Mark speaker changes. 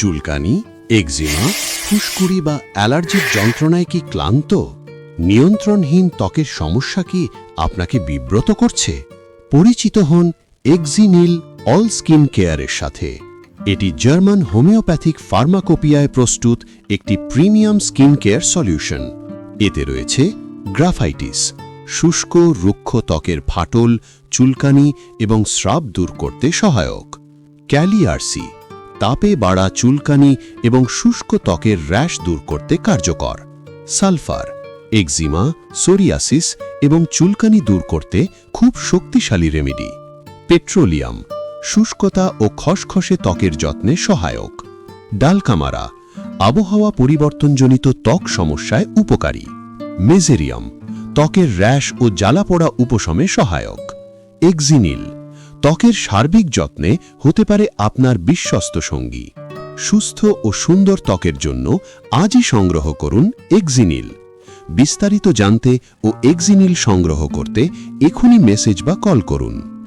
Speaker 1: চুলকানি এক্সিমা ফুসকুড়ি বা অ্যালার্জির যন্ত্রণায় কি ক্লান্ত? নিয়ন্ত্রণহীন ত্বকের সমস্যা কি আপনাকে বিব্রত করছে? পরিচিত হন এক্সিনিল অল স্কিন কেয়ারের সাথে। এটি জার্মান হোমিওপ্যাথিক ফার্মাকোপিয়ায় প্রস্তুত একটি প্রিমিয়াম স্কিন কেয়ার সলিউশন। এতে রয়েছে গ্রাফাইটিস, শুষ্ক, রুক্ষ ত্বকের ফাটল, চুলকানি এবং স্রাব দূর করতে সহায়ক। ক্যালিআরসি তাপে বাড়া চুলকানি এবং শুষ্ক ত্বকের র্যাশ দূর করতে কার্যকর। সালফার, এক্সিমা, সোরিয়াসিস এবং চুলকানি দূর করতে খুব শক্তিশালী রেমেডি। পেট্রোলিয়াম, শুষ্কতা ও খসখসে ত্বকের যত্নে সহায়ক। ডালকামারা, আবহাওয়া পরিবর্তনজনিত ত্বক সমস্যায় উপকারী। মেজেরিয়াম, ত্বকের র্যাশ ও জ্বালাপোড়া উপশমে সহায়ক। এক্সিনিল ত্বকের সার্বিক যত্নে হতে পারে আপনার বিশ্বস্ত সঙ্গী। সুস্থ ও সুন্দর ত্বকের জন্য আজই সংগ্রহ করুন এক্সিনিল। বিস্তারিত জানতে ও এক্সিনিল সংগ্রহ করতে এখনই মেসেজ বা কল করুন।